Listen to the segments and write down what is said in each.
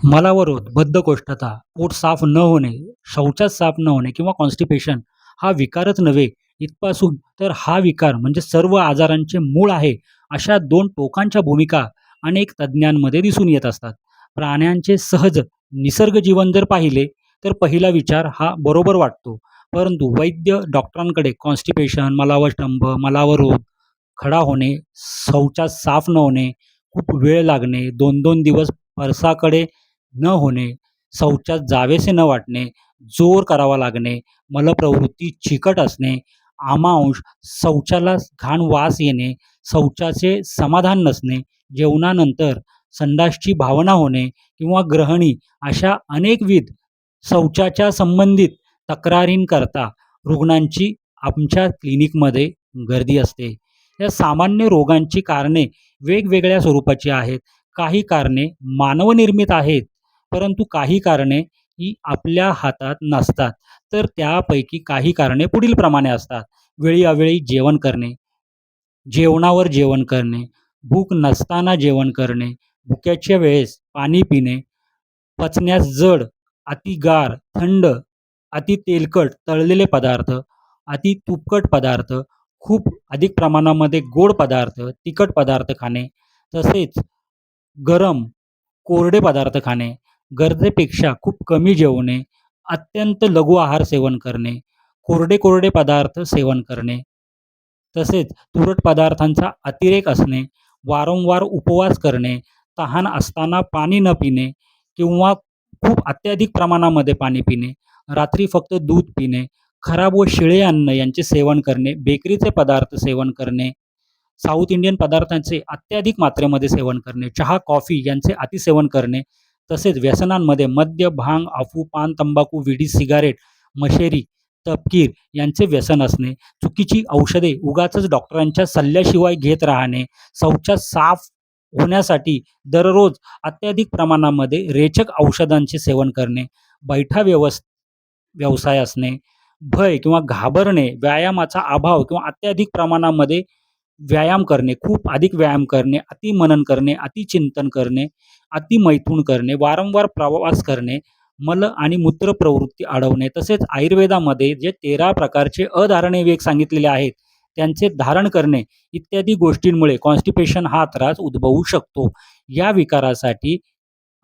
मलावरोध, बद्धकोष्ठता, पोट साफ न होणे, शौचात साफ न होणे किंवा कॉन्स्टिपेशन हा विकारच नव्हे, इथपासून तर हा विकार म्हणजे सर्व आजारांचे मूळ आहे, अशा दोन टोकांच्या भूमिका अनेक तज्ज्ञांमध्ये दिसून येत असतात. प्राण्यांचे सहज निसर्ग जीवन जर पाहिले, तर पहिला विचार हा बरोबर वाटतो. परंतु वैद्य डॉक्टरांकडे कॉन्स्टिपेशन, मलावष्टंभ, मलावरोध, खडा होणे, शौचात साफ न होणे, खूप वेळ लागणे, 2-2 दिवस परसाकडे न होणे, शौचास जावेसे न वाटणे, जोर करावा लागणे, मलप्रवृत्ती चिकट असणे, आमांश, शौचाला घाण वास येणे, शौचाचे समाधान नसणे, जेवणानंतर संडासची भावना होणे किंवा ग्रहणी अशा अनेकविध शौचाच्या संबंधित तक्रारींकरता रुग्णांची आमच्या क्लिनिकमध्ये गर्दी असते. या सामान्य रोगांची कारणे वेगवेगळ्या स्वरूपाची आहेत. काही कारणे मानवनिर्मित आहेत, परंतु काही कारणे ही आपल्या हातात नसतात. तर त्यापैकी काही कारणे पुढीलप्रमाणे असतात. वेळी-अवेळी जेवण करणे, जेवणावर जेवण करणे, भूक नसताना जेवण करणे, भुक्याच्या वेळेस पाणी पिणे, पचण्यास जड, अति गार, थंड, अति तेलकट तळलेले पदार्थ, अति तुपकट पदार्थ, खूप अधिक प्रमाणामध्ये गोड पदार्थ, तिखट पदार्थ खाणे, तसेच गरम, कोरडे पदार्थ खाणे, गरजेपेक्षा खूप कमी जेवणे, अत्यंत लघु आहार सेवन करणे, कोरडे-कोरडे पदार्थ सेवन करणे, तसेच तुरट पदार्थांचा अतिरेक असणे, वारंवार उपवास करणे, तहान असताना पाणी न पिणे किंवा खूप अत्याधिक प्रमाणामध्ये पाणी पिणे, रात्री फक्त दूध पिणे, खराब व शिळे अन्न यांचे सेवन करणे, बेकरीचे पदार्थ सेवन करणे, साऊथ इंडियन पदार्थांचे अत्याधिक मात्रेमध्ये सेवन करणे, चहा, कॉफी यांचे अतिसेवन करणे, तसेच व्यसनांमध्ये मद्य, भांग, अफू, पान, तंबाखू, विडी, सिगारेट, मशेरी, तपकीर यांचे व्यसन असणे, चुकीची औषधे उगाचच डॉक्टरांच्या सल्ल्याशिवाय घेत राहणे, शौचा साफ होण्यासाठी दररोज अत्याधिक प्रमाणामध्ये रेचक औषधांचे सेवन करणे, बैठा व्यवस व्यवसाय असणे, भय किंवा घाबरणे, व्यायामाचा अभाव किंवा अत्याधिक प्रमाणामध्ये व्यायाम करणे, खूप अधिक व्यायाम करणे, अतिमनन करणे, अतिचिंतन करणे, अतिमैथून करणे, वारंवार प्रवास करणे, मल आणि मूत्र प्रवृत्ती अडवणे, तसेच आयुर्वेदामध्ये जे 13 प्रकारचे अधारणे वेग सांगितलेले आहेत, त्यांचे धारण करणे इत्यादी गोष्टींमुळे कॉन्स्टिपेशन हा त्रास उद्भवू शकतो. या विकारासाठी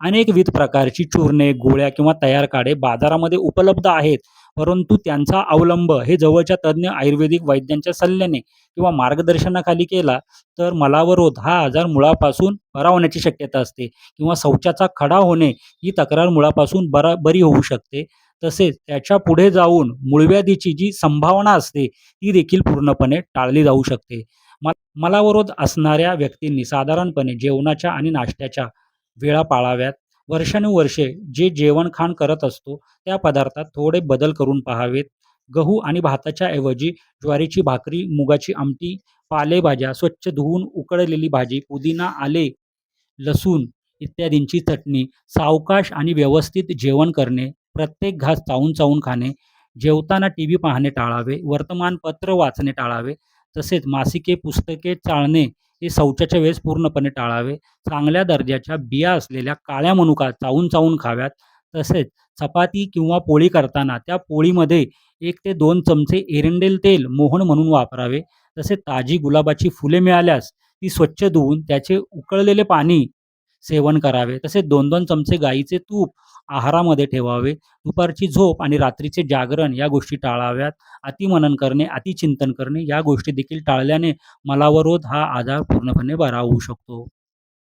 अनेकविध प्रकारची चूर्णे, गोळ्या किंवा तयार काढे बाजारामध्ये उपलब्ध आहेत, परंतु त्यांचा अवलंब हे जवळच्या तज्ज्ञ आयुर्वेदिक वैद्यांच्या सल्ल्याने किंवा मार्गदर्शनाखाली केला, तर मलावरोध हा आजार मुळापासून बरा होण्याची शक्यता असते किंवा शौचाचा खडा होणे ही तक्रार मुळापासून बरा बरी होऊ शकते. तसेच त्याच्या पुढे जाऊन मूळव्याधीची जी संभावना असते, ती देखील पूर्णपणे टाळली जाऊ शकते. म मलावरोध असणाऱ्या व्यक्तींनी साधारणपणे जेवणाच्या आणि नाश्त्याच्या वेळा पाळाव्यात. वर्षानुवर्षे जे जेवण-खाण करत असतो, त्या पदार्थात थोडे बदल करून पहावेत. गहू आणि भाताच्या ऐवजी ज्वारीची भाकरी, मुगाची आमटी, पालेभाज्या स्वच्छ धुवून उकळलेली भाजी, पुदिना, आले, लसूण इत्यादींची चटणी, सावकाश आणि व्यवस्थित जेवण करणे, प्रत्येक घास चावून-चावून खाणे, जेवताना टी व्ही पाहणे टाळावे, वर्तमानपत्र वाचणे टाळावे, तसेच मासिके, पुस्तके चाळणे हे शौचाच्या वेळेस पूर्णपणे टाळावे. चांगल्या दर्जाच्या बिया असलेल्या काळ्या मनुका चावून-चावून खाव्यात. तसेच चपाती किंवा पोळी करताना त्या पोळीमध्ये एक ते दोन चमचे एरंडेल तेल मोहन म्हणून वापरावे. तसे ताजी गुलाबाची फुले मिळाल्यास ती स्वच्छ धुवून त्याचे उकळलेले पाणी सेवन करावे. तसेच 2-2 चमचे गाईचे तूप आहारामध्ये ठेवावे. दुपारची झोप आणि रात्रीचे जागरण या गोष्टी टाळाव्यात. अतिमनन करणे, अतिचिंतन करणे या गोष्टी देखील टाळल्याने मलावरोध हा आजार पूर्णपणे बरा होऊ शकतो.